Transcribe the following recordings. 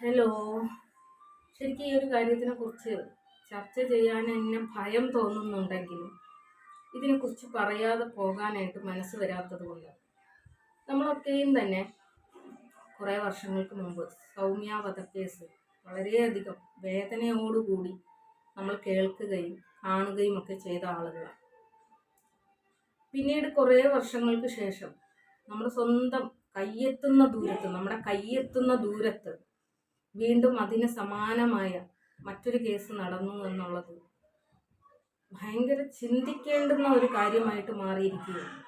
Hello. ശരിക്കും ഈ ഒരു കാര്യത്തിനെ കുറിച്ച് ചർച്ച ചെയ്യാൻ എന്നെ ഭയം തോന്നുന്നുണ്ടെങ്കിലും ഇതിനെക്കുറിച്ച് പറയാതെ പോകാനായിട്ട് മനസ്സ് വരാത്തത് കൊണ്ട് നമ്മളൊക്കെയും തന്നെ കുറേ വർഷങ്ങൾക്ക് മുമ്പ് സൗമ്യ വധക്കേസ് വളരെയധികം വേദനയോടുകൂടി നമ്മൾ കേൾക്കുകയും കാണുകയും ഒക്കെ ചെയ്ത ആളുകളാണ്. പിന്നീട് കുറേ വർഷങ്ങൾക്ക് ശേഷം നമ്മുടെ സ്വന്തം കയ്യെത്തുന്ന ദൂരത്ത് നമ്മുടെ കയ്യെത്തുന്ന ദൂരത്ത് വീണ്ടും അതിന് സമാനമായ മറ്റൊരു കേസ് നടന്നു എന്നുള്ളത് ഭയങ്കര ചിന്തിക്കേണ്ടുന്ന ഒരു കാര്യമായിട്ട് മാറിയിരിക്കുകയാണ്.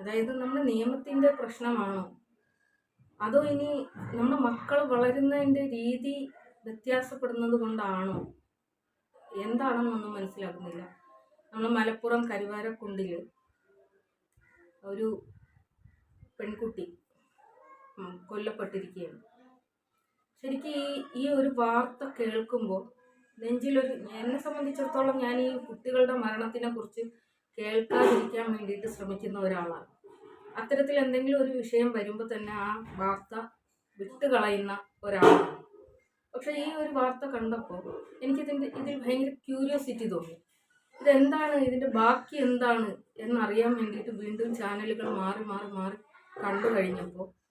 അതായത് നമ്മുടെ നിയമത്തിന്റെ പ്രശ്നമാണോ? അതോ ഇനി നമ്മുടെ മക്കൾ വളരുന്നതിന്റെ രീതി വ്യത്യാസപ്പെടുന്നത് കൊണ്ടാണോ? എന്താണെന്നൊന്നും മനസ്സിലാക്കുന്നില്ല നമ്മൾ മലപ്പുറം കരുവാരക്കുണ്ടിൽ ഒരു പെൺകുട്ടി കൊല്ലപ്പെട്ടിരിക്കുകയാണ്. ശരിക്കും ഈ ഈ ഒരു വാർത്ത കേൾക്കുമ്പോൾ നെഞ്ചിലൊരു എന്നെ സംബന്ധിച്ചിടത്തോളം ഞാൻ ഈ കുട്ടികളുടെ മരണത്തിനെ കുറിച്ച് കേൾക്കാതിരിക്കാൻ വേണ്ടിയിട്ട് ശ്രമിക്കുന്ന ഒരാളാണ്. അത്തരത്തിൽ എന്തെങ്കിലും ഒരു വിഷയം വരുമ്പോൾ തന്നെ ആ വാർത്ത വിട്ടുകളയുന്ന ഒരാളാണ്. പക്ഷേ ഈ ഒരു വാർത്ത കണ്ടപ്പോൾ എനിക്കിതിന്റെ ഇതിൽ ഭയങ്കര ക്യൂരിയോസിറ്റി തോന്നി. ഇതെന്താണ്? ഇതിന്റെ ബാക്കി എന്താണ്? എന്നറിയാൻ വേണ്ടിയിട്ട് വീണ്ടും ചാനലുകൾ മാറി മാറി മാറി കണ്ടു കഴിഞ്ഞപ്പോൾ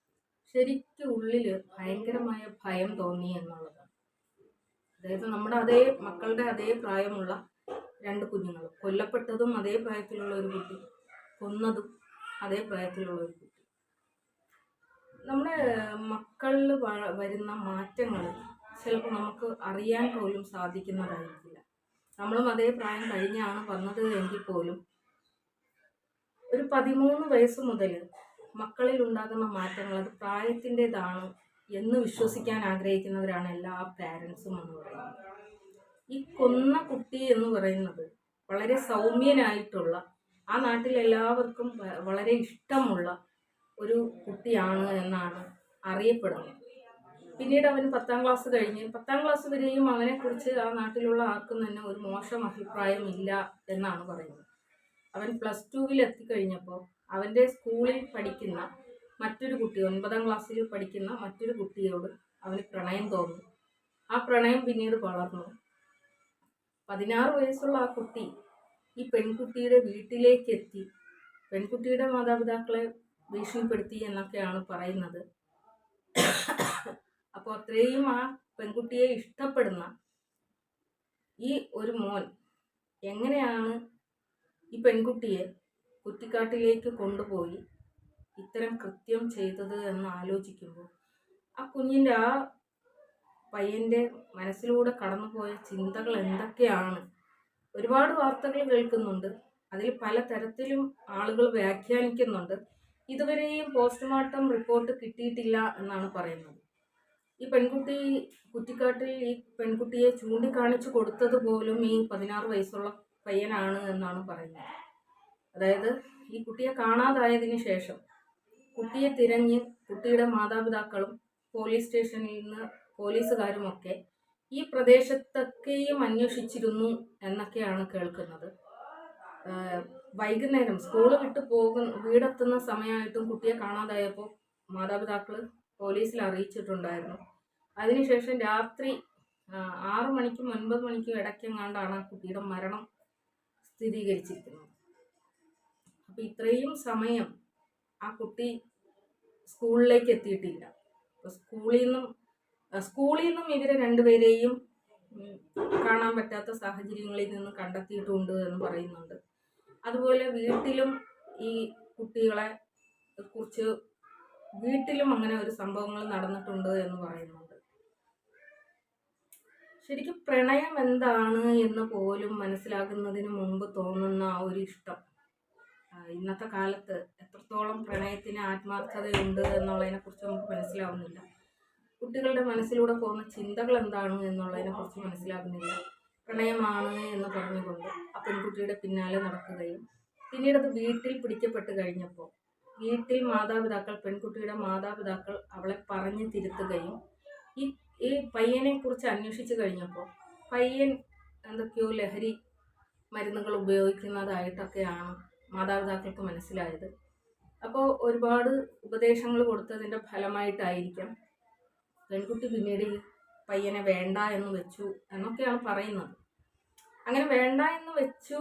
ശരിക്കും ഉള്ളിൽ ഭയങ്കരമായ ഭയം തോന്നി എന്നുള്ളതാണ്. അതായത് നമ്മുടെ അതേ മക്കളുടെ അതേ പ്രായമുള്ള രണ്ട് കുഞ്ഞുങ്ങൾ. കൊല്ലപ്പെട്ടതും അതേ പ്രായത്തിലുള്ള ഒരു കുട്ടി കൊന്നതും അതേ പ്രായത്തിലുള്ള ഒരു കുട്ടി. നമ്മുടെ മക്കളിൽ വരുന്ന മാറ്റങ്ങൾ ചിലപ്പോൾ നമുക്ക് അറിയാൻ പോലും സാധിക്കുന്നതായിരിക്കില്ല. നമ്മളും അതേ പ്രായം കഴിഞ്ഞാണ് വന്നത് എങ്കിൽ പോലും ഒരു പതിമൂന്ന് വയസ്സ് മുതൽ മക്കളിൽ ഉണ്ടാകുന്ന മാറ്റങ്ങൾ അത് പ്രായത്തിന്റെതാണ് എന്ന് വിശ്വസിക്കാൻ ആഗ്രഹിക്കുന്നവരാണ് എല്ലാ പാരൻസും എന്ന് പറയുന്നത്. ഈ കൊന്ന കുട്ടി എന്ന് പറയുന്നത് വളരെ സൗമ്യനായിട്ടുള്ള ആ നാട്ടിൽ എല്ലാവർക്കും വളരെ ഇഷ്ടമുള്ള ഒരു കുട്ടിയാണ് എന്നാണ് അറിയപ്പെടുന്നത്. പിന്നീട് അവൻ പത്താം ക്ലാസ് കഴിഞ്ഞ് പത്താം ക്ലാസ് വരെയും അവനെക്കുറിച്ച് ആ നാട്ടിലുള്ള ആർക്കും തന്നെ ഒരു മോശം അഭിപ്രായം ഇല്ല എന്നാണ് പറയുന്നത്. അവൻ പ്ലസ് ടുവിൽ എത്തിക്കഴിഞ്ഞപ്പോൾ അവന്റെ സ്കൂളിൽ പഠിക്കുന്ന മറ്റൊരു കുട്ടി ഒൻപതാം ക്ലാസ്സിൽ പഠിക്കുന്ന മറ്റൊരു കുട്ടിയോട് അവന് പ്രണയം തോന്നി. ആ പ്രണയം പിന്നീട് വളർന്നു. പതിനാറ് വയസ്സുള്ള ആ കുട്ടി ഈ പെൺകുട്ടിയുടെ വീട്ടിലേക്ക് എത്തി. പെൺകുട്ടിയുടെ മാതാപിതാക്കളെ ഭീഷണിപ്പെടുത്തി എന്നൊക്കെയാണ് പറയുന്നത്. അപ്പോൾ അത്രയും ആ പെൺകുട്ടിയെ ഇഷ്ടപ്പെടുന്ന ഈ ഒരു മോൻ എങ്ങനെയാണ് പെൺകുട്ടിയെ കുറ്റിക്കാട്ടിലേക്ക് കൊണ്ടുപോയി ഇത്തരം കൃത്യം ചെയ്തത് എന്ന് ആലോചിക്കുമ്പോൾ ആ കുഞ്ഞിന്റെ ആ പയ്യന്റെ മനസ്സിലൂടെ കടന്നുപോയ ചിന്തകൾ എന്തൊക്കെയാണ്? ഒരുപാട് വാർത്തകൾ കേൾക്കുന്നുണ്ട്. അതിൽ പല തരത്തിലും ആളുകൾ വ്യാഖ്യാനിക്കുന്നുണ്ട്. ഇതുവരെയും പോസ്റ്റ്മോർട്ടം റിപ്പോർട്ട് കിട്ടിയിട്ടില്ല എന്നാണ് പറയുന്നത്. ഈ പെൺകുട്ടി കുറ്റിക്കാട്ടിൽ ഈ പെൺകുട്ടിയെ ചൂണ്ടിക്കാണിച്ചു കൊടുത്തത് പോലും ഈ പതിനാറ് വയസ്സുള്ള പയ്യനാണ് എന്നാണ് പറയുന്നത്. അതായത് ഈ കുട്ടിയെ കാണാതായതിനു ശേഷം കുട്ടിയെ തിരഞ്ഞ് കുട്ടിയുടെ മാതാപിതാക്കളും പോലീസ് സ്റ്റേഷനിൽ നിന്ന് പോലീസുകാരുമൊക്കെ ഈ പ്രദേശത്തൊക്കെയും അന്വേഷിച്ചിരുന്നു എന്നൊക്കെയാണ് കേൾക്കുന്നത്. വൈകുന്നേരം സ്കൂൾ വിട്ട് പോകുന്ന വീടെത്തുന്ന സമയമായിട്ടും കുട്ടിയെ കാണാതായപ്പോൾ മാതാപിതാക്കൾ പോലീസിൽ അറിയിച്ചിട്ടുണ്ടായിരുന്നു. അതിനുശേഷം രാത്രി ആറു മണിക്കും ഒൻപത് മണിക്കും ഇടയ്ക്കെങ്ങാണ്ടാണ് ആ കുട്ടിയുടെ മരണം സ്ഥിരീകരിച്ചിരിക്കുന്നത്. അപ്പോൾ ഇത്രയും സമയം ആ കുട്ടി സ്കൂളിലേക്ക് എത്തിയിട്ടില്ല. സ്കൂളിൽ നിന്നും സ്കൂളിൽ നിന്നും ഇവരെ രണ്ടുപേരെയും കാണാൻ പറ്റാത്ത സാഹചര്യങ്ങളിൽ നിന്ന് കണ്ടെത്തിയിട്ടുണ്ട് എന്ന് പറയുന്നുണ്ട്. അതുപോലെ വീട്ടിലും ഈ കുട്ടികളെ കുറിച്ച് വീട്ടിലും അങ്ങനെ ഒരു സംഭവങ്ങൾ നടന്നിട്ടുണ്ട് എന്ന് പറയുന്നുണ്ട് ശരിക്കും പ്രണയം എന്താണ് എന്ന് പോലും മനസ്സിലാകുന്നതിന് മുമ്പ് തോന്നുന്ന ആ ഒരു ഇഷ്ടം. ഇന്നത്തെ കാലത്ത് എത്രത്തോളം പ്രണയത്തിന് ആത്മാർത്ഥതയുണ്ട് എന്നുള്ളതിനെ കുറിച്ച് നമുക്ക് മനസ്സിലാവുന്നില്ല. കുട്ടികളുടെ മനസ്സിലൂടെ പോകുന്ന ചിന്തകൾ എന്താണ് എന്നുള്ളതിനെ കുറിച്ച് മനസ്സിലാകുന്നില്ല. പ്രണയമാണ് എന്ന് പറഞ്ഞുകൊണ്ട് ആ പെൺകുട്ടിയുടെ പിന്നാലെ നടക്കുകയും പിന്നീട് അത് വീട്ടിൽ പിടിക്കപ്പെട്ട് കഴിഞ്ഞപ്പോൾ വീട്ടിൽ മാതാപിതാക്കൾ പെൺകുട്ടിയുടെ മാതാപിതാക്കൾ അവളെ പറഞ്ഞു തിരുത്തുകയും ഈ ഈ പയ്യനെ കുറിച്ച് അന്വേഷിച്ച് കഴിഞ്ഞപ്പോൾ പയ്യൻ എന്തൊക്കെയോ ലഹരി മരുന്നുകൾ ഉപയോഗിക്കുന്നതായിട്ടൊക്കെയാണ് മാതാപിതാക്കൾക്ക് മനസ്സിലായത്. അപ്പോൾ ഒരുപാട് ഉപദേശങ്ങൾ കൊടുത്തതിന്റെ ഫലമായിട്ടായിരിക്കാം പെൺകുട്ടി പിന്നീട് പയ്യനെ വേണ്ട എന്ന് വെച്ചു എന്നൊക്കെയാണ് പറയുന്നത്. അങ്ങനെ വേണ്ട എന്ന് വെച്ചു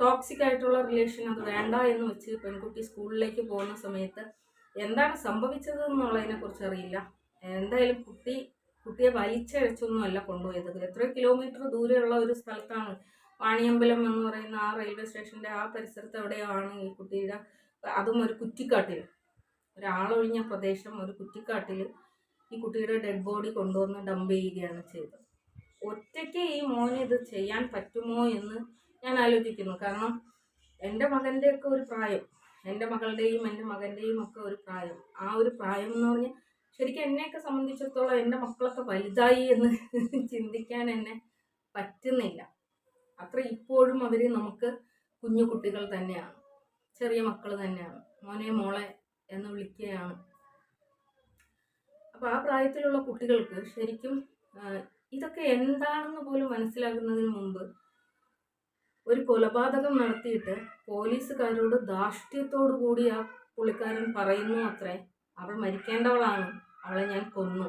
ടോക്സിക് ആയിട്ടുള്ള റിലേഷൻ അത് വേണ്ട എന്ന് വെച്ച് പെൺകുട്ടി സ്കൂളിലേക്ക് പോകുന്ന സമയത്ത് എന്താണ് സംഭവിച്ചത് എന്നുള്ളതിനെ കുറിച്ച് അറിയില്ല. എന്തായാലും കുട്ടി കുട്ടിയെ വലിച്ചഴച്ചൊന്നുമല്ല കൊണ്ടുപോയത്. എത്ര കിലോമീറ്റർ ദൂരെയുള്ള ഒരു സ്ഥലത്താണ് വാണിയമ്പലം എന്ന് പറയുന്ന ആ റെയിൽവേ സ്റ്റേഷന്റെ ആ പരിസരത്ത് എവിടെയാണ് ഈ കുട്ടിയുടെ അതും ഒരു കുറ്റിക്കാട്ടിൽ. ഒരാളൊഴിഞ്ഞ പ്രദേശം ഒരു കുറ്റിക്കാട്ടിൽ ഈ കുട്ടിയുടെ ഡെഡ് ബോഡി കൊണ്ടുവന്ന് ഡംപ് ചെയ്യുകയാണ് ചെയ്തത്. ഒറ്റയ്ക്ക് ഈ മോന് ഇത് ചെയ്യാൻ പറ്റുമോ എന്ന് ഞാൻ ആലോചിക്കുന്നു. കാരണം എന്റെ മകന്റെയൊക്കെ ഒരു പ്രായം എന്റെ മകളുടെയും എന്റെ മകന്റെയും ഒക്കെ ഒരു പ്രായം. ആ ഒരു പ്രായം എന്ന് പറഞ്ഞാൽ ശരിക്കും എന്നെയൊക്കെ സംബന്ധിച്ചിടത്തോളം എന്റെ മക്കളൊക്കെ വലുതായി എന്ന് ചിന്തിക്കാൻ എന്നെ പറ്റുന്നില്ല. അത്ര ഇപ്പോഴും അവർ നമുക്ക് കുഞ്ഞു കുട്ടികൾ തന്നെയാണ്. ചെറിയ മക്കൾ തന്നെയാണ്. മോനെ മോളെ എന്ന് വിളിക്കുകയാണ്. അപ്പോൾ ആ പ്രായത്തിലുള്ള കുട്ടികൾക്ക് ശരിക്കും ഇതൊക്കെ എന്താണെന്ന് പോലും മനസ്സിലാകുന്നതിന് മുമ്പ് ഒരു കൊലപാതകം നടത്തിയിട്ട് പോലീസുകാരോട് ധാർഷ്ട്യത്തോടു കൂടി ആ പുള്ളിക്കാരൻ പറയുന്നു അത്രേ. അവൾ മരിക്കേണ്ടവളാണ്. അവളെ ഞാൻ കൊന്നു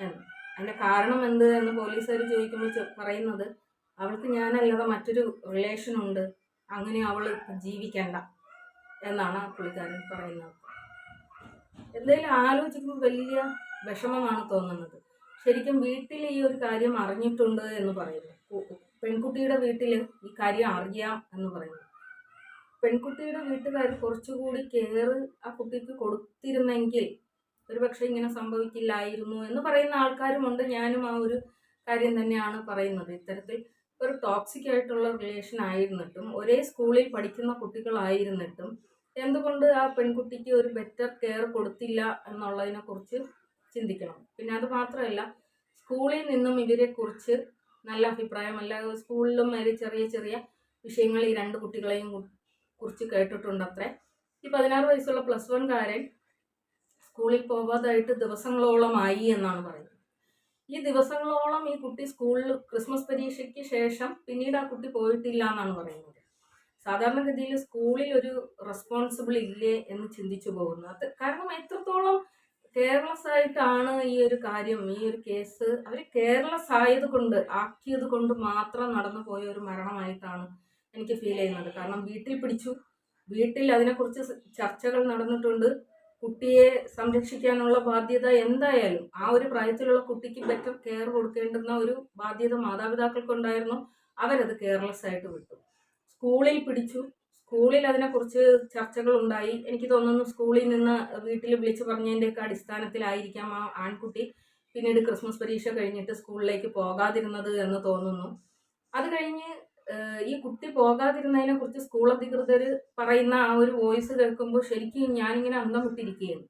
എന്ന്. അതിന്റെ കാരണം എന്ത് എന്ന് പോലീസുകാർ ചോദിക്കുമ്പോൾ പറയുന്നത് അവൾക്ക് ഞാനല്ലാതെ മറ്റൊരു റിലേഷൻ ഉണ്ട്. അങ്ങനെ അവൾ ജീവിക്കണ്ട എന്നാണ് ആ പുള്ളിക്കാരൻ പറയുന്നത്. എന്തായാലും ആലോചിക്കുമ്പോൾ വലിയ വിഷമമാണ് തോന്നുന്നത്. ശരിക്കും വീട്ടിൽ ഈ ഒരു കാര്യം അറിഞ്ഞിട്ടുണ്ട് എന്ന് പറയുന്നു. പെൺകുട്ടിയുടെ വീട്ടിൽ ഈ കാര്യം അറിയാം എന്ന് പറയുന്നു. പെൺകുട്ടിയുടെ വീട്ടുകാർ കുറച്ചുകൂടി കെയർ ആ കുട്ടിക്ക് കൊടുത്തിരുന്നെങ്കിൽ ഒരുപക്ഷെ ഇങ്ങനെ സംഭവിക്കില്ലായിരുന്നു എന്ന് പറയുന്ന ആൾക്കാരുമുണ്ട്. ഞാനും ആ ഒരു കാര്യം തന്നെയാണ് പറയുന്നത്. ഇത്തരത്തിൽ ഒരു ടോക്സിക് ആയിട്ടുള്ള റിലേഷൻ ആയിരുന്നിട്ടും ഒരേ സ്കൂളിൽ പഠിക്കുന്ന കുട്ടികളായിരുന്നിട്ടും എന്തുകൊണ്ട് ആ പെൺകുട്ടിക്ക് ഒരു ബെറ്റർ കെയർ കൊടുത്തില്ല എന്നുള്ളതിനെക്കുറിച്ച് ചിന്തിക്കണം. പിന്നെ അത് മാത്രമല്ല സ്കൂളിൽ നിന്നും ഇവരെക്കുറിച്ച് നല്ല അഭിപ്രായമല്ല സ്കൂളിലും വരെ ചെറിയ ചെറിയ വിഷയങ്ങൾ ഈ രണ്ട് കുട്ടികളെയും കുറിച്ച് കേട്ടിട്ടുണ്ട് അത്രേ ഈ പതിനാറ് വയസ്സുള്ള പ്ലസ് വൺകാരൻ സ്കൂളിൽ പോകാതായിട്ട് ദിവസങ്ങളോളമായി എന്നാണ് പറയുന്നത്. ഈ ദിവസങ്ങളോളം ഈ കുട്ടി സ്കൂളിൽ ക്രിസ്മസ് പരീക്ഷയ്ക്ക് ശേഷം പിന്നീട് ആ കുട്ടി പോയിട്ടില്ല എന്നാണ് പറയുന്നത്. സാധാരണഗതിയിൽ സ്കൂളിൽ ഒരു റെസ്പോൺസിബിൾ ഇല്ലേ എന്ന് ചിന്തിച്ചു പോകുന്നത് കാരണം എത്രത്തോളം കെയർലെസ് ആയിട്ടാണ് ഈ ഒരു കാര്യം ഈ ഒരു കേസ് അവർ കെയർലെസ് ആയത് കൊണ്ട് ആക്കിയത് കൊണ്ട് മാത്രം നടന്നു പോയ ഒരു മരണമായിട്ടാണ് എനിക്ക് ഫീൽ ചെയ്യുന്നത്. കാരണം വീട്ടിൽ പിടിച്ചു. വീട്ടിൽ അതിനെക്കുറിച്ച് ചർച്ചകൾ നടന്നിട്ടുണ്ട്. കുട്ടിയെ സംരക്ഷിക്കാനുള്ള ബാധ്യത എന്തായാലും ആ ഒരു പ്രായത്തിലുള്ള കുട്ടിക്ക് ബെറ്റർ കെയർ കൊടുക്കേണ്ടുന്ന ഒരു ബാധ്യത മാതാപിതാക്കൾക്കുണ്ടായിരുന്നു. അവരത് കെയർലെസ് ആയിട്ട് വിട്ടു. സ്കൂളിൽ പിടിച്ചു. സ്കൂളിൽ അതിനെക്കുറിച്ച് ചർച്ചകൾ ഉണ്ടായി എനിക്ക് തോന്നുന്നു സ്കൂളിൽ നിന്ന് വീട്ടിൽ വിളിച്ചു പറഞ്ഞതിന്റെയൊക്കെ അടിസ്ഥാനത്തിലായിരിക്കാം ആ ആൺകുട്ടി. പിന്നീട് ക്രിസ്മസ് പരീക്ഷ കഴിഞ്ഞിട്ട് സ്കൂളിലേക്ക് പോകാതിരുന്നത് എന്ന് തോന്നുന്നു. അത് കഴിഞ്ഞ് ഈ കുട്ടി പോകാതിരുന്നതിനെ കുറിച്ച് സ്കൂൾ അധികൃതർ പറയുന്ന ആ ഒരു വോയിസ് കേൾക്കുമ്പോൾ ശരിക്കും ഞാനിങ്ങനെ അന്തം വിട്ടിരിക്കുകയാണ്.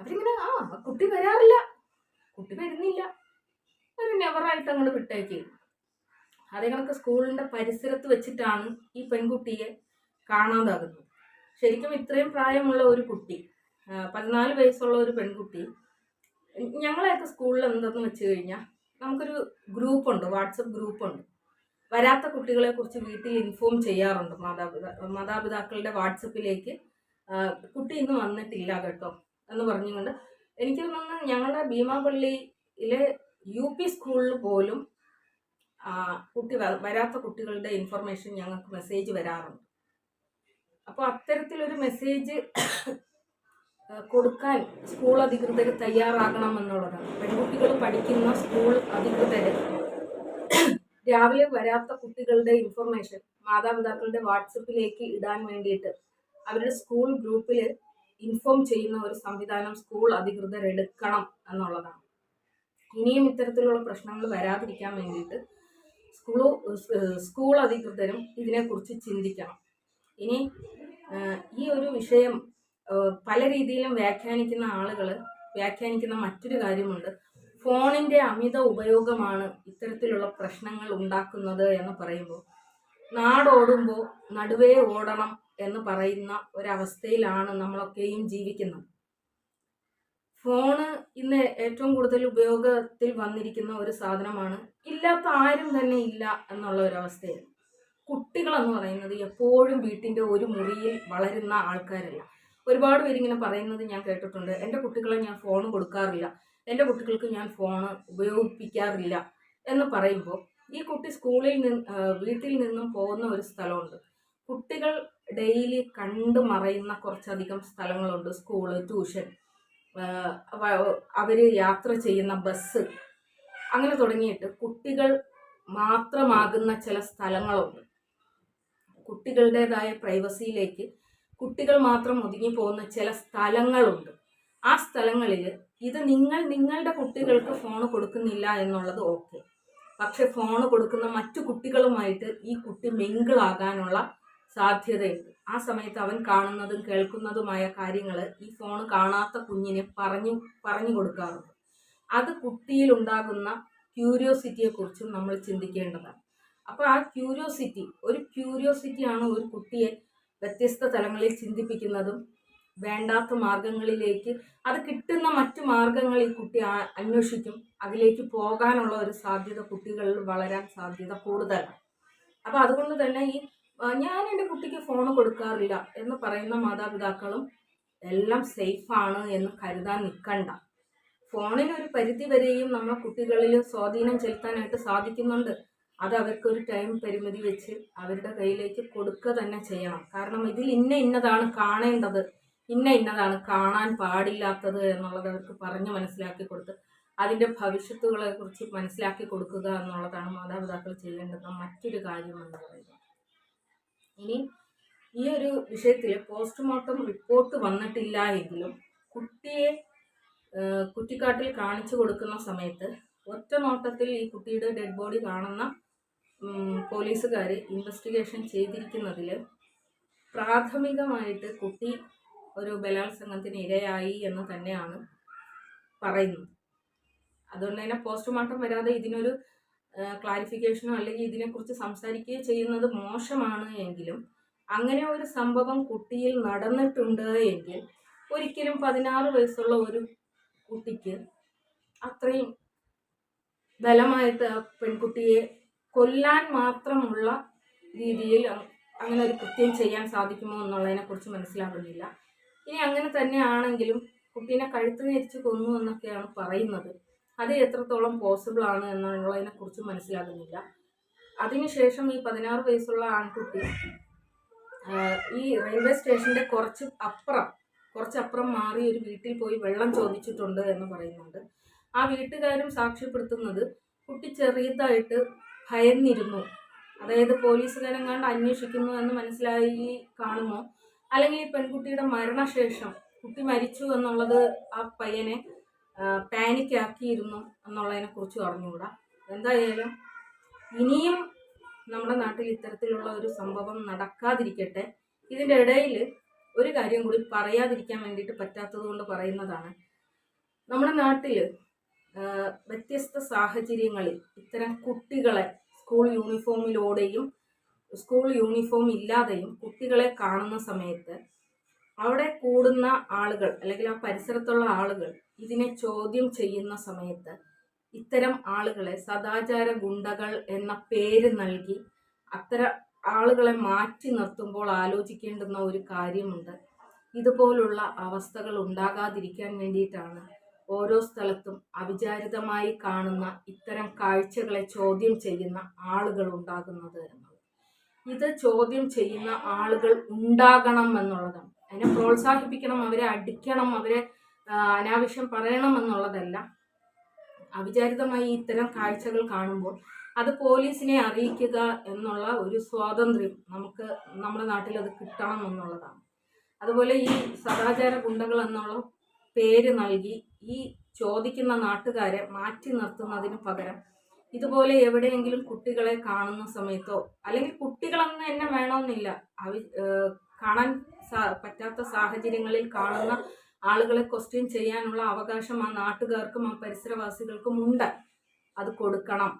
അവരിങ്ങനെ ആ കുട്ടി വരാറില്ല. കുട്ടി വരുന്നില്ല. ഒരു നെവറായിട്ട് അങ്ങോട്ട് വിട്ടേക്കുകയും അതേ കണക്ക് സ്കൂളിന്റെ പരിസരത്ത് വെച്ചിട്ടാണ് ഈ പെൺകുട്ടിയെ കാണാതാകുന്നത്. ശരിക്കും ഇത്രയും പ്രായമുള്ള ഒരു കുട്ടി പതിനാല് വയസ്സുള്ള ഒരു പെൺകുട്ടി ഞങ്ങളെയൊക്കെ സ്കൂളിൽ എന്തെന്ന് വെച്ച് കഴിഞ്ഞാൽ നമുക്കൊരു ഗ്രൂപ്പുണ്ട് വാട്സപ്പ് ഗ്രൂപ്പുണ്ട് വരാത്ത കുട്ടികളെ കുറിച്ച് വീട്ടിൽ ഇൻഫോം ചെയ്യാറുണ്ട് മാതാപിതാ മാതാപിതാക്കളുടെ വാട്സപ്പിലേക്ക്. കുട്ടി ഇന്ന് വന്നിട്ടില്ല കേട്ടോ എന്ന് പറഞ്ഞുകൊണ്ട് എനിക്ക് തോന്നുന്നു ഞങ്ങളുടെ ഭീമാപള്ളിയിലെ യു പി സ്കൂളിൽ പോലും കുട്ടി വരാത്ത കുട്ടികളുടെ ഇൻഫർമേഷൻ ഞങ്ങൾക്ക് മെസ്സേജ് വരാറുണ്ട്. അപ്പോൾ അത്തരത്തിലൊരു മെസ്സേജ് കൊടുക്കാൻ സ്കൂൾ അധികൃതർ തയ്യാറാകണം എന്നുള്ളതാണ്. പെൺകുട്ടികൾ പഠിക്കുന്ന സ്കൂൾ അധികൃതർ രാവിലെ വരാത്ത കുട്ടികളുടെ ഇൻഫർമേഷൻ മാതാപിതാക്കളുടെ വാട്സപ്പിലേക്ക് ഇടാൻ വേണ്ടിയിട്ട് അവരുടെ സ്കൂൾ ഗ്രൂപ്പിൽ ഇൻഫോം ചെയ്യുന്ന ഒരു സംവിധാനം സ്കൂൾ അധികൃതർ എടുക്കണം എന്നുള്ളതാണ്. ഇനിയും ഇത്തരത്തിലുള്ള പ്രശ്നങ്ങൾ വരാതിരിക്കാൻ വേണ്ടിയിട്ട് സ്കൂൾ സ്കൂൾ അധികൃതരും ഇതിനെക്കുറിച്ച് ചിന്തിക്കണം. ഇനി ഈ ഒരു വിഷയം പല രീതിയിലും വ്യാഖ്യാനിക്കുന്ന ആളുകൾ വ്യാഖ്യാനിക്കുന്ന മറ്റൊരു കാര്യമുണ്ട്. ഫോണിന്റെ അമിത ഉപയോഗമാണ് ഇത്തരത്തിലുള്ള പ്രശ്നങ്ങൾ ഉണ്ടാക്കുന്നത് എന്ന് പറയുമ്പോൾ. നാടോടുമ്പോൾ നടുവേ ഓടണം എന്ന് പറയുന്ന ഒരവസ്ഥയിലാണ് നമ്മളൊക്കെയും ജീവിക്കുന്നത്. ഫോണ് ഇന്ന് ഏറ്റവും കൂടുതൽ ഉപയോഗത്തിൽ വന്നിരിക്കുന്ന ഒരു സാധനമാണ്. ഇല്ലാത്ത ആരും തന്നെ ഇല്ല എന്നുള്ള ഒരു അവസ്ഥയാണ് കുട്ടികളെന്ന് പറയുന്നത് എപ്പോഴും വീട്ടിന്റെ ഒരു മുറിയിൽ വളരുന്ന ആൾക്കാരല്ല. ഒരുപാട് പേരിങ്ങനെ പറയുന്നത് ഞാൻ കേട്ടിട്ടുണ്ട്. എന്റെ കുട്ടികളെ ഞാൻ ഫോൺ കൊടുക്കാറില്ല. എന്റെ കുട്ടികൾക്ക് ഞാൻ ഫോൺ ഉപയോഗിപ്പിക്കാറില്ല എന്ന് പറയുമ്പോൾ ഈ കുട്ടി സ്കൂളിൽ നിന്ന് വീട്ടിൽ നിന്നും പോകുന്ന ഒരു സ്ഥലമുണ്ട്. കുട്ടികൾ ഡെയിലി കണ്ടു മറയുന്ന കുറച്ചധികം സ്ഥലങ്ങളുണ്ട്. സ്കൂൾ ട്യൂഷൻ അവർ യാത്ര ചെയ്യുന്ന ബസ് അങ്ങനെ തുടങ്ങിയിട്ട് കുട്ടികൾ മാത്രമാകുന്ന ചില സ്ഥലങ്ങളുണ്ട്. കുട്ടികളുടേതായ പ്രൈവസിയിലേക്ക് കുട്ടികൾ മാത്രം ഒതുങ്ങി പോകുന്ന ചില സ്ഥലങ്ങളുണ്ട്. ആ സ്ഥലങ്ങളിൽ ഇത് നിങ്ങൾ നിങ്ങളുടെ കുട്ടികൾക്ക് ഫോൺ കൊടുക്കുന്നില്ല എന്നുള്ളത് ഓക്കെ പക്ഷെ ഫോൺ കൊടുക്കുന്ന മറ്റു കുട്ടികളുമായിട്ട് ഈ കുട്ടി മിങ്കിളാകാനുള്ള സാധ്യതയുണ്ട്. ആ സമയത്ത് അവൻ കാണുന്നതും കേൾക്കുന്നതുമായ കാര്യങ്ങൾ ഈ ഫോൺ കാണാത്ത കുഞ്ഞിനെ പറഞ്ഞു പറഞ്ഞു കൊടുക്കാറുണ്ട്. അത് കുട്ടിയിൽ ഉണ്ടാകുന്ന ക്യൂരിയോസിറ്റിയെ കുറിച്ചും നമ്മൾ ചിന്തിക്കേണ്ടതാണ്. അപ്പോൾ ആ ക്യൂരിയോസിറ്റി ഒരു ക്യൂരിയോസിറ്റിയാണ് ഒരു കുട്ടിയെ വ്യത്യസ്ത തലങ്ങളിൽ ചിന്തിപ്പിക്കുന്നതും വേണ്ടാത്ത മാർഗങ്ങളിലേക്ക് അത് കിട്ടുന്ന മറ്റു മാർഗങ്ങൾ ഈ കുട്ടി അന്വേഷിക്കും. അതിലേക്ക് പോകാനുള്ള ഒരു സാധ്യത കുട്ടികളിൽ വളരാൻ സാധ്യത കൂടുതലാണ്. അപ്പോൾ അതുകൊണ്ട് തന്നെ ഈ ഞാൻ എന്റെ കുട്ടിക്ക് ഫോൺ കൊടുക്കാറില്ല എന്ന് പറയുന്ന മാതാപിതാക്കളും എല്ലാം സേഫാണ് എന്ന് കരുതാൻ നിൽക്കണ്ട ഫോണിന് ഒരു പരിധി വരെയും നമ്മളെ കുട്ടികളിൽ സ്വാധീനം ചെലുത്താനായിട്ട് സാധിക്കുന്നുണ്ട്. അത് അവർക്ക് ഒരു ടൈം പരിമിതി വെച്ച് അവരുടെ കയ്യിലേക്ക് കൊടുക്കുക തന്നെ ചെയ്യണം. കാരണം ഇതിൽ ഇന്ന ഇന്നതാണ് കാണേണ്ടത്. ഇന്ന ഇന്നതാണ് കാണാൻ പാടില്ലാത്തത് എന്നുള്ളത് അവർക്ക് പറഞ്ഞ് മനസ്സിലാക്കി കൊടുത്ത് അതിന്റെ ഭവിഷ്യത്തുകളെ കുറിച്ച് മനസ്സിലാക്കി കൊടുക്കുക എന്നുള്ളതാണ് മാതാപിതാക്കൾ ചെയ്യേണ്ടുന്ന മറ്റൊരു കാര്യം എന്ന് പറയുന്നത്. ഇനി ഈ ഒരു വിഷയത്തിൽ പോസ്റ്റ്മോർട്ടം റിപ്പോർട്ട് വന്നിട്ടില്ല എങ്കിലും കുട്ടിയെ കുറ്റിക്കാട്ടിൽ കാണിച്ചു കൊടുക്കുന്ന സമയത്ത് ഒറ്റ നോട്ടത്തിൽ ഈ കുട്ടിയുടെ ഡെഡ് ബോഡി കാണുന്ന പോലീസുകാർ ഇൻവെസ്റ്റിഗേഷൻ ചെയ്തിരിക്കുന്നതിൽ പ്രാഥമികമായിട്ട് കുട്ടി ഒരു ബലാത്സംഗത്തിന് ഇരയായി എന്ന് തന്നെയാണ് പറയുന്നത്. അതുകൊണ്ട് തന്നെ പോസ്റ്റ്മോർട്ടം വരാതെ ഇതിനൊരു ക്ലാരിഫിക്കേഷനോ അല്ലെങ്കിൽ ഇതിനെക്കുറിച്ച് സംസാരിക്കുകയോ ചെയ്യുന്നത് മോശമാണ് എങ്കിലും അങ്ങനെ ഒരു സംഭവം കുട്ടിയിൽ നടന്നിട്ടുണ്ട് എങ്കിൽ ഒരിക്കലും പതിനാറ് വയസ്സുള്ള ഒരു കുട്ടിക്ക് അത്രയും ബലമായിട്ട് പെൺകുട്ടിയെ കൊല്ലാൻ മാത്രമുള്ള രീതിയിൽ അങ്ങനെ ഒരു കൃത്യം ചെയ്യാൻ സാധിക്കുമോ എന്നുള്ളതിനെക്കുറിച്ച് മനസ്സിലാകുന്നില്ല. ഇനി അങ്ങനെ തന്നെയാണെങ്കിലും കുട്ടീനെ കഴുത്ത് നെരിച്ച് കൊന്നു എന്നൊക്കെയാണ് പറയുന്നത്. അത് എത്രത്തോളം പോസിബിൾ ആണ് എന്നുള്ളതിനെ കുറിച്ച് മനസ്സിലാകുന്നില്ല. അതിനുശേഷം ഈ പതിനാറ് വയസ്സുള്ള ആൺകുട്ടി ഈ റെയിൽവേ സ്റ്റേഷന്റെ കുറച്ച് അപ്പുറം കുറച്ചപ്പുറം മാറി ഒരു വീട്ടിൽ പോയി വെള്ളം ചോദിച്ചിട്ടുണ്ട് എന്ന് പറയുന്നുണ്ട്. ആ വീട്ടുകാരും സാക്ഷ്യപ്പെടുത്തുന്നത് കുട്ടി ചെറിയതായിട്ട് ഭയന്നിരുന്നു. അതായത് പോലീസുകാരെങ്ങാണ്ട് അന്വേഷിക്കുന്നു എന്ന് മനസ്സിലായി കാണുമോ? അല്ലെങ്കിൽ ഈ പെൺകുട്ടിയുടെ മരണശേഷം കുട്ടി മരിച്ചു എന്നുള്ളത് ആ പയ്യനെ പാനിക് ആക്കിയിരുന്നു എന്നുള്ളതിനെ കുറിച്ച് അറിഞ്ഞുകൂടാ. എന്തായാലും ഇനിയും നമ്മുടെ നാട്ടിൽ ഇത്തരത്തിലുള്ള ഒരു സംഭവം നടക്കാതിരിക്കട്ടെ. ഇതിന്റെ ഇടയിൽ ഒരു കാര്യം കൂടി പറയാതിരിക്കാൻ വേണ്ടിയിട്ട് പറ്റാത്തത് കൊണ്ട് പറയുന്നതാണ്. നമ്മുടെ നാട്ടിൽ വ്യത്യസ്ത സാഹചര്യങ്ങളിൽ ഇത്തരം കുട്ടികളെ സ്കൂൾ യൂണിഫോമിലൂടെയും സ്കൂൾ യൂണിഫോം ഇല്ലാതെയും കുട്ടികളെ കാണുന്ന സമയത്ത് അവിടെ കൂടുന്ന ആളുകൾ അല്ലെങ്കിൽ ആ പരിസരത്തുള്ള ആളുകൾ ഇതിനെ ചോദ്യം ചെയ്യുന്ന സമയത്ത് ഇത്തരം ആളുകളെ സദാചാര ഗുണ്ടകൾ എന്ന പേര് നൽകി അത്തരം ആളുകളെ മാറ്റി നിർത്തുമ്പോൾ ആലോചിക്കേണ്ടുന്ന ഒരു കാര്യമുണ്ട്. ഇതുപോലുള്ള അവസ്ഥകൾ ഉണ്ടാകാതിരിക്കാൻ വേണ്ടിയിട്ടാണ് ഓരോ സ്ഥലത്തും അവിചാരിതമായി കാണുന്ന ഇത്തരം കാഴ്ചകളെ ചോദ്യം ചെയ്യുന്ന ആളുകൾ ഉണ്ടാകുന്നത്. ഇത് ചോദ്യം ചെയ്യുന്ന ആളുകൾ ഉണ്ടാകണം എന്നുള്ളതാണ്. അതിനെ പ്രോത്സാഹിപ്പിക്കണം അവരെ അടിക്കണം അവരെ അനാവശ്യം പറയണം എന്നുള്ളതല്ല. അവിചാരിതമായി ഇത്തരം കാഴ്ചകൾ കാണുമ്പോൾ അത് പോലീസിനെ അറിയിക്കുക എന്നുള്ള ഒരു സ്വാതന്ത്ര്യം നമുക്ക് നമ്മുടെ നാട്ടിൽ അത് കിട്ടണം എന്നുള്ളതാണ്. അതുപോലെ ഈ സദാചാര ഗുണ്ടകൾ എന്നുള്ള പേര് നൽകി ഈ ചോദിക്കുന്ന നാട്ടുകാരെ മാറ്റി നിർത്തുന്നതിന് പകരം ഇതുപോലെ എവിടെയെങ്കിലും കുട്ടികളെ കാണുന്ന സമയത്തോ അല്ലെങ്കിൽ കുട്ടികളെന്ന് തന്നെ വേണമെന്നില്ല. അവ കാണാൻ പറ്റാത്ത സാഹചര്യങ്ങളിൽ കാണുന്ന ആളുകളെ ക്വസ്റ്റ്യൻ ചെയ്യാനുള്ള അവകാശം ആ നാട്ടുകാർക്കും ആ പരിസരവാസികൾക്കും ഉണ്ട്. അത് കൊടുക്കണം.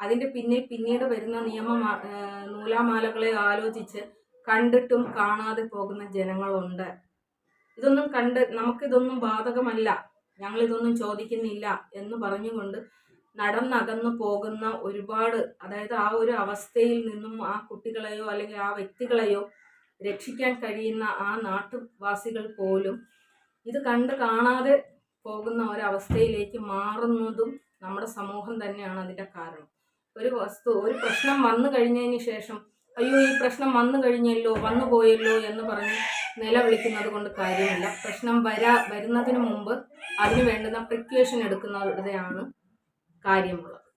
അതിന്റെ പിന്നിൽ പിന്നീട് വരുന്ന നിയമ നൂലാമാലകളെ ആലോചിച്ച് കണ്ടിട്ടും കാണാതെ പോകുന്ന ജനങ്ങളുണ്ട്. ഇതൊന്നും കണ്ട് നമുക്കിതൊന്നും ബാധകമല്ല. ഞങ്ങളിതൊന്നും ചോദിക്കുന്നില്ല എന്ന് പറഞ്ഞുകൊണ്ട് നടന്നകന്നു പോകുന്ന ഒരുപാട് അതായത് ആ ഒരു അവസ്ഥയിൽ നിന്നും ആ കുട്ടികളെയോ അല്ലെങ്കിൽ ആ വ്യക്തികളെയോ രക്ഷിക്കാൻ കഴിയുന്ന ആ നാട്ടുവാസികൾ പോലും ഇത് കണ്ട് കാണാതെ പോകുന്ന ഒരവസ്ഥയിലേക്ക് മാറുന്നതും നമ്മുടെ സമൂഹം തന്നെയാണ് അതിന്റെ കാരണം. ഒരു വസ്തു ഒരു പ്രശ്നം വന്നു കഴിഞ്ഞതിന് ശേഷം അയ്യോ ഈ പ്രശ്നം വന്നു കഴിഞ്ഞല്ലോ വന്നു പോയല്ലോ എന്ന് പറഞ്ഞ് നിലവിളിക്കുന്നത് കൊണ്ട് കാര്യമില്ല. പ്രശ്നം വരാ വരുന്നതിന് മുമ്പ് അതിന് വേണ്ടുന്ന പ്രിക്വേഷൻ എടുക്കുന്നതിലാണ് കാര്യമുള്ളത്.